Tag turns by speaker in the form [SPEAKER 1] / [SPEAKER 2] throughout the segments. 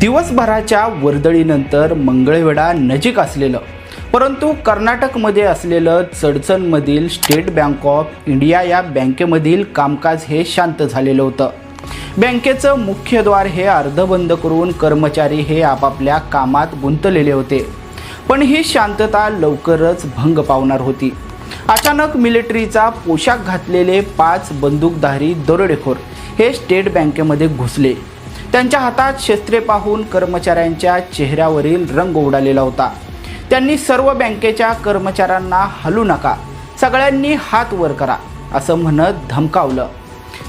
[SPEAKER 1] दिवसभराच्या वर्दळीनंतर मंगळवेढा नजीक असलेलं परंतु कर्नाटकमध्ये असलेलं चडचणमधील स्टेट बँक ऑफ इंडिया या बँकेमधील कामकाज हे शांत झालेलं होतं. बँकेचं मुख्यद्वार हे अर्धबंद करून कर्मचारी हे आपापल्या कामात गुंतलेले होते. पण ही शांतता लवकरच भंग पावणार होती. अचानक मिलिटरीचा पोशाख घातलेले पाच बंदूकधारी दरोडेखोर हे स्टेट बँकेमध्ये घुसले. त्यांच्या हातात शस्त्रे पाहून कर्मचाऱ्यांच्या चेहऱ्यावरील रंग उडालेला होता. त्यांनी सर्व बँकेच्या कर्मचाऱ्यांना हलू नका सगळ्यांनी हात वर करा असं म्हणत धमकावलं.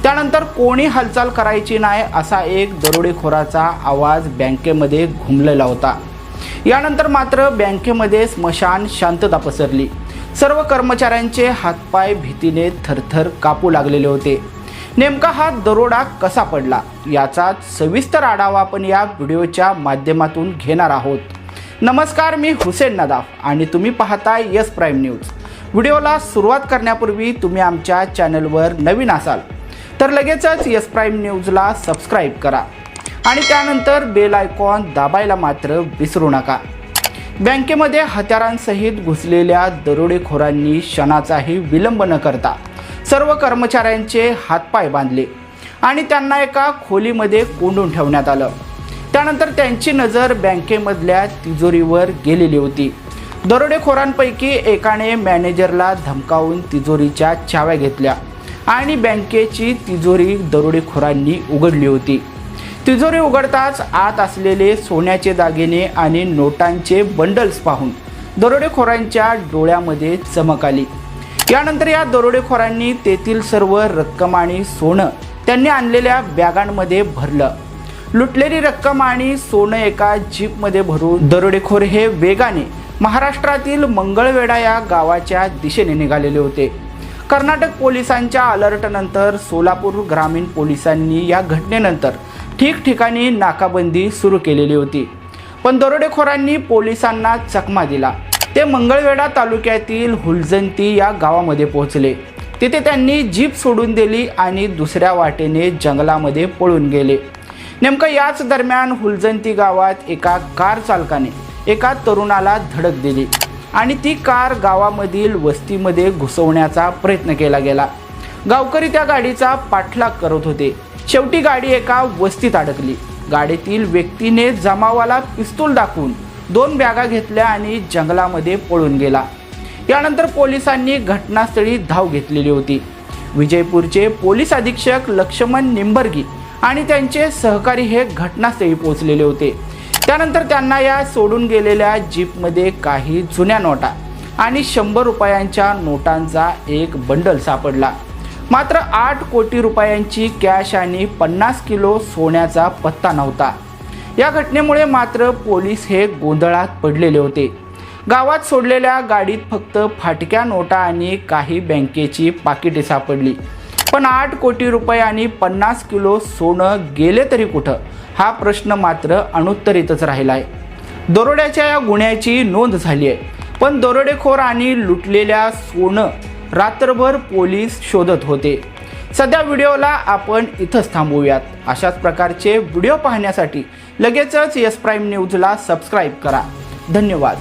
[SPEAKER 1] त्यानंतर कोणी हालचाल करायची नाही असा एक दरोडेखोराचा आवाज बँकेमध्ये घुमलेला होता. यानंतर मात्र बँकेमध्ये स्मशान शांतता पसरली. सर्व कर्मचाऱ्यांचे हातपाय भीतीने थरथर कापू लागलेले होते. नेमका हा दरोडा कसा पडला? याचा सविस्तर आढावा आपण या व्हिडिओच्या माध्यमातून घेणार आहोत. नमस्कार मी हुसेन नदाफ आणि तुम्ही पाहताय यस प्राईम न्यूज. व्हिडिओला सुरुवात करण्यापूर्वी तुम्ही आमच्या चॅनलवर नवीन असाल तर लगेचच यस प्राईम न्यूजला सबस्क्राईब करा आणि त्यानंतर बेल आयकॉन दाबायला मात्र विसरू नका. बँकेमध्ये हत्यारांसहित घुसलेल्या दरोडेखोरांनी क्षणाचाही विलंब न करता सर्व कर्मचाऱ्यांचे हातपाय बांधले आणि त्यांना एका खोलीमध्ये कोंडून ठेवण्यात आलं. त्यानंतर त्यांची नजर बँकेमधल्या तिजोरीवर गेलेली होती. दरोडेखोरांपैकी एकाने मॅनेजरला धमकावून तिजोरीच्या चाव्या घेतल्या आणि बँकेची तिजोरी दरोडेखोरांनी उघडली होती. तिजोरी उघडताच आत असलेले सोन्याचे दागिने आणि नोटांचे बंडल्स पाहून दरोडेखोरांच्या डोळ्यामध्ये चमक आली. यानंतर या दरोडेखोरांनी तेथील सर्व रक्कम आणि सोनं त्यांनी आणलेल्या बॅगांमध्ये भरलं. लुटलेली रक्कम आणि सोनं एका जीपमध्ये भरून दरोडेखोर हे वेगाने महाराष्ट्रातील मंगळवेढा या गावाच्या दिशेने निघालेले होते. कर्नाटक पोलिसांच्या अलर्टनंतर सोलापूर ग्रामीण पोलिसांनी या घटनेनंतर ठिकठिकाणी नाकाबंदी सुरू केलेली होती. पण दरोडेखोरांनी पोलिसांना चकमा दिला. ते मंगळवेढा तालुक्यातील हुलजंती या गावामध्ये पोहोचले. तिथे त्यांनी जीप सोडून दिली आणि दुसऱ्या वाटेने जंगलामध्ये पळून गेले. नेमकं याच दरम्यान हुलजंती गावात एका कार चालकाने एका तरुणाला धडक दिली आणि ती कार गावामधील वस्तीमध्ये घुसवण्याचा प्रयत्न केला गेला. गावकरी त्या गाडीचा पाठलाग करत होते. शेवटी गाडी एका वस्तीत अडकली. गाडीतील व्यक्तीने जमावाला पिस्तूल दाखवून दोन बॅगा घेतल्या आणि जंगलामध्ये पळून गेला. यानंतर पोलिसांनी घटनास्थळी धाव घेतलेली होती. विजयपूरचे पोलीस अधीक्षक लक्ष्मण निंबर्गी आणि त्यांचे सहकारी हे घटनास्थळी पोहोचलेले होते. त्यानंतर त्यांना या सोडून गेलेल्या जीपमध्ये काही जुन्या नोटा आणि शंभर रुपयांच्या नोटांचा एक बंडल सापडला. मात्र आठ कोटी रुपयांची कॅश आणि पन्नास किलो सोन्याचा पत्ता नव्हता. या घटनेमुळे मात्र पोलीस हे गोंधळात पडलेले होते. गावात सोडलेल्या गाडीत फक्त फाटक्या नोटा आणि काही बँकेची पाकिटे सापडली. पण आठ कोटी रुपये आणि पन्नास किलो सोनं गेले तरी कुठं? हा प्रश्न मात्र अनुत्तरितच राहिला आहे दरोड्याच्या या गुन्ह्याची नोंद झाली आहे. पण दरोडेखोर आणि लुटलेल्या सोनं रात्रभर पोलीस शोधत होते. सध्या व्हिडिओला आपण इथंच थांबूयात अशाच प्रकारचे व्हिडिओ पाहण्यासाठी लगेचच यस प्राईम न्यूजला सबस्क्राईब करा. धन्यवाद.